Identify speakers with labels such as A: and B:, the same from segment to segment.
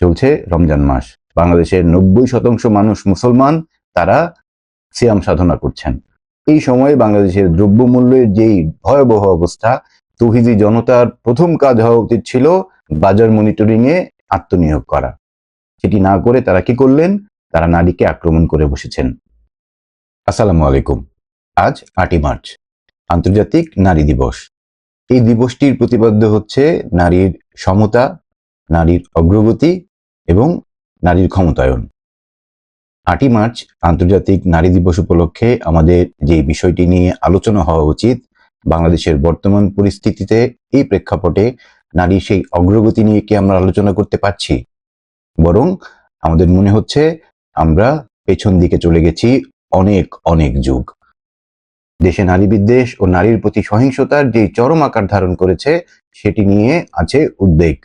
A: চলছে রমজান মাস। বাংলাদেশের নব্বই শতাংশ মানুষ মুসলমান, তারা সিয়াম সাধনা করছেন। এই সময়ে বাংলাদেশের দ্রব্যমূল্যের যেই ভয়াবহ অবস্থা, তৌহিদি জনতার প্রথম কাজ হওয়া উচিত ছিল বাজার মনিটরিং এ আত্মনিয়োগ করা। সেটি না করে তারা কি করলেন? তারা নারীকে আক্রমণ করে বসেছেন। আসসালামু আলাইকুম। আজ আটই মার্চ, আন্তর্জাতিক নারী দিবস। এই দিবসটির প্রতিপাদ্য হচ্ছে নারীর সমতা নারীর অগ্রগতি এবং নারীর ক্ষমতায়ন। আটই মার্চ, আন্তর্জাতিক নারী দিবস উপলক্ষে আমাদের যে বিষয়টি নিয়ে আলোচনা হওয়া উচিত, বাংলাদেশের বর্তমান পরিস্থিতিতে এই প্রেক্ষাপটে নারীর সেই অগ্রগতি নিয়ে কি আমরা আলোচনা করতে পারছি? বরং আমাদের মনে হচ্ছে আমরা পেছন দিকে চলে গেছি অনেক অনেক যুগ। দেশে নারী বিদ্বেষ ও নারীর প্রতি সহিংসতার যে চরম আকার ধারণ করেছে, সেটি নিয়ে আছে উদ্বেগ।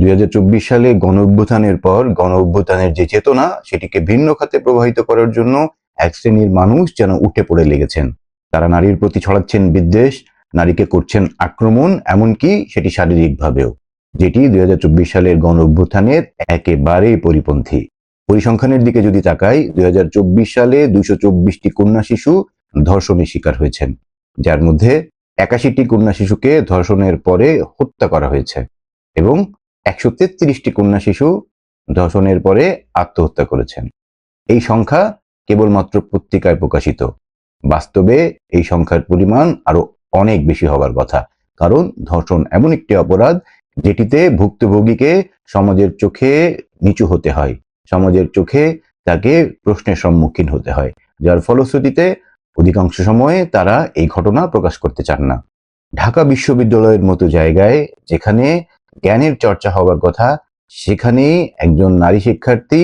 A: দুই হাজার চব্বিশ সালে গণ অভ্যুত্থানের পর গণ অভ্যুত্থানের যে চেতনা, সেটিকে ভিন্ন খাতে প্রবাহিত করার জন্য এক শ্রেণির মানুষ যেন উঠে পড়ে লেগেছেন। তারা নারীর প্রতি ছড়াচ্ছেন বিদ্বেষ, নারীকে করছেন আক্রমণ, এমনকি সেটি শারীরিকভাবেও, যেটি দুই সালের গণ অভ্যুত্থানের একেবারেই পরিপন্থী। পরিসংখ্যানের দিকে যদি তাকাই, দুই হাজার চব্বিশ সালে দুইশো চব্বিশটি কন্যা শিশু ধর্ষণের শিকার হয়েছেন, যার মধ্যে একাশিটি কন্যা শিশুকে ধর্ষণের পরে হত্যা করা হয়েছে এবং একশো তেত্রিশটি কন্যা শিশু ধর্ষণের পরে আত্মহত্যা করেছেন। এই সংখ্যা কেবলমাত্র পত্রিকায় প্রকাশিত। বাস্তবে এই সংখ্যার পরিমাণ আরও অনেক বেশি হবার কথা, কারণ ধর্ষণ এমন একটি অপরাধ যেটিতে ভুক্তভোগীকে সমাজের চোখে নিচু হতে হয়, সমাজের চোখে তাকে প্রশ্নের সম্মুখীন হতে হয়, যার ফলশ্রুতিতে অধিকাংশ সময়ে তারা এই ঘটনা প্রকাশ করতে চান না। ঢাকা বিশ্ববিদ্যালয়ের মতো জায়গায় যেখানে জ্ঞানের চর্চা হওয়ার কথা সেখানে একজন নারী শিক্ষার্থী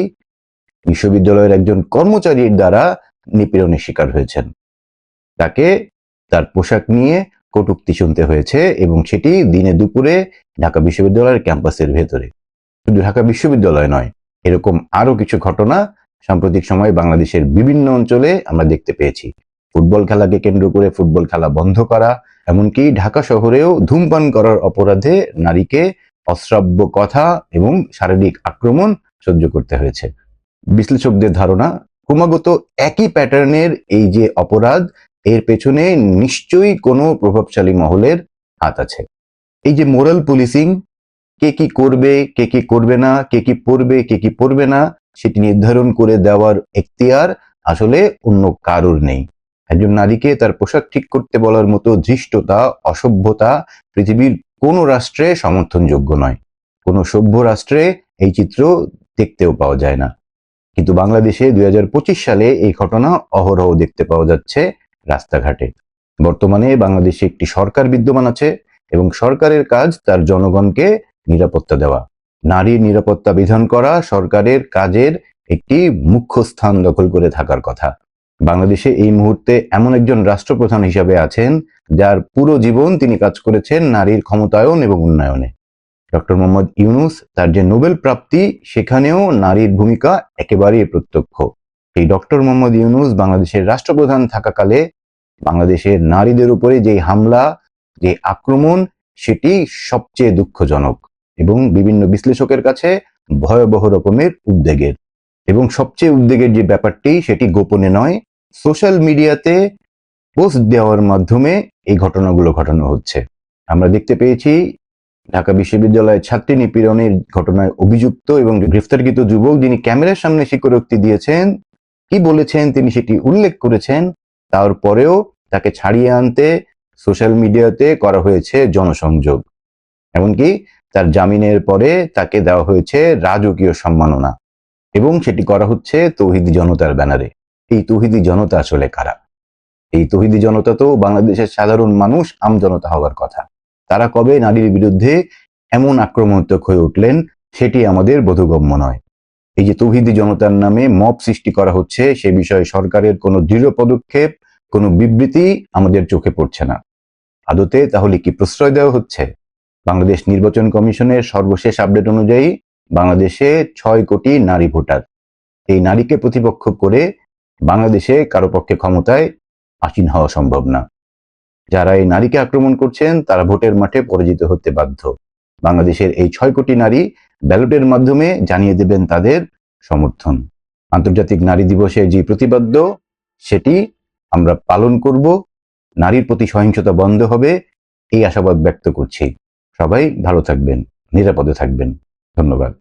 A: বিশ্ববিদ্যালয়ের একজন কর্মচারীর দ্বারা নিপীড়নের শিকার হয়েছেন। তাকে তার পোশাক নিয়ে কটুক্তি শুনতে হয়েছে এবং সেটি দিনে দুপুরে ঢাকা বিশ্ববিদ্যালয়ের ক্যাম্পাসের ভেতরে। শুধু ঢাকা বিশ্ববিদ্যালয় নয়, এরকম আরও কিছু ঘটনা সাম্প্রতিক সময়ে বাংলাদেশের বিভিন্ন অঞ্চলে আমরা দেখতে পেয়েছি। ফুটবল খেলাকে কেন্দ্র করে ফুটবল খেলা বন্ধ করা এমনকি ঢাকা শহরেও ধূমপান করার অপরাধে নারীকে অশ্রাব্য কথা এবং শারীরিক আক্রমণ সহ্য করতে হয়েছে। বিশ্লেষকদের ধারণা, ক্রমাগত একই প্যাটার্নের এই যে অপরাধ, এর পেছনে নিশ্চয়ই কোনো প্রভাবশালী মহলের হাত আছে। এই যে মোরাল পুলিশিং, কে কি করবে, কে কি করবে না, কে কি পড়বে, কে কি পড়বে না, সেটি নির্ধারণ করে দেওয়ার এখতিয়ার আসলে অন্য কারোর নেই। একজন নারীকে তার পোশাক ঠিক করতে বলার মতো ধৃষ্টতা, অসভ্যতা পৃথিবীর কোনো রাষ্ট্রে সমর্থনযোগ্য নয়। কোনো সভ্য রাষ্ট্রে এই চিত্র দেখতেও পাওয়া যায় না। কিন্তু বাংলাদেশে দুই হাজার পঁচিশ সালে এই ঘটনা অহরহ দেখতে পাওয়া যাচ্ছে রাস্তাঘাটে। বর্তমানে বাংলাদেশে একটি সরকার বিদ্যমান আছে এবং সরকারের কাজ তার জনগণকে নিরাপত্তা দেওয়া। নারীর নিরাপত্তা বিধান করা সরকারের কাজের একটি মুখ্য স্থান দখল করে থাকার কথা। বাংলাদেশে এই মুহূর্তে এমন একজন রাষ্ট্রপ্রধান হিসাবে আছেন, যার পুরো জীবন তিনি কাজ করেছেন নারীর ক্ষমতায়ন এবং উন্নয়নে। ডক্টর মোহাম্মদ ইউনুস, তার যে নোবেল প্রাপ্তি, সেখানেও নারীর ভূমিকা একেবারেই প্রত্যক্ষ। এই ডক্টর মোহাম্মদ ইউনুস বাংলাদেশের রাষ্ট্রপ্রধান থাকাকালে বাংলাদেশের নারীদের উপরে যে হামলা, যে আক্রমণ, সেটি সবচেয়ে দুঃখজনক এবং বিভিন্ন বিশ্লেষকের কাছে ভয়াবহ রকমের উদ্বেগের। এবং সবচেয়ে উদ্বেগের যে ব্যাপারটি, সেটি গোপনে নয় সোশ্যাল মিডিয়াতে পোস্ট দেওয়ার মাধ্যমে এই ঘটনাগুলো ঘটানো হচ্ছে। আমরা দেখতে পেয়েছি, ঢাকা বিশ্ববিদ্যালয়ের ছাত্রী নিপীড়নের ঘটনায় অভিযুক্ত এবং গ্রেফতারকৃত যুবক যিনি ক্যামেরার সামনে স্বীকারোক্তি দিয়েছেন, কি বলেছেন, তিনি সেটি উল্লেখ করেছেন, তারপরেও তাকে ছাড়িয়ে আনতে সোশ্যাল মিডিয়াতে করা হয়েছে জনসংযোগ। এমনকি তার জামিনের পরে তাকে দেওয়া হয়েছে রাজকীয় সম্মাননা এবং সেটি করা হচ্ছে তৌহিদি জনতার ব্যানারে। এই তৌহিদি জনতা আসলে কারা? এই তৌহিদি জনতা তো বাংলাদেশের সাধারণ মানুষ, আম জনতা হওয়ার কথা। তারা কবে নারীর বিরুদ্ধে এমন আক্রমণাত্মক হয়ে উঠলেন, সেটি আমাদের বোধগম্য নয়। এই যে তৌহিদি জনতার নামে মব সৃষ্টি করা হচ্ছে, সে বিষয়ে সরকারের কোনো দৃঢ় পদক্ষেপ, কোনো বিবৃতি আমাদের চোখে পড়ছে না। আদতে তাহলে কি প্রশ্রয় দেওয়া হচ্ছে? বাংলাদেশ নির্বাচন কমিশনের সর্বশেষ আপডেট অনুযায়ী বাংলাদেশে ছয় কোটি নারী ভোটার। এই নারীকে প্রতিপক্ষ করে বাংলাদেশে কারও পক্ষে ক্ষমতায় আসীন হওয়া সম্ভব না। যারা এই নারীকে আক্রমণ করছেন, তারা ভোটের মাঠে পরাজিত হতে বাধ্য। বাংলাদেশের এই ছয় কোটি নারী ব্যালটের মাধ্যমে জানিয়ে দেবেন তাদের সমর্থন। আন্তর্জাতিক নারী দিবসে যে প্রতিবাদ্য সেটি আমরা পালন করব। নারীর প্রতি সহিংসতা বন্ধ হবে, এই আশাবাদ ব্যক্ত করছি। সবাই ভালো থাকবেন, নিরাপদে থাকবেন। ধন্যবাদ।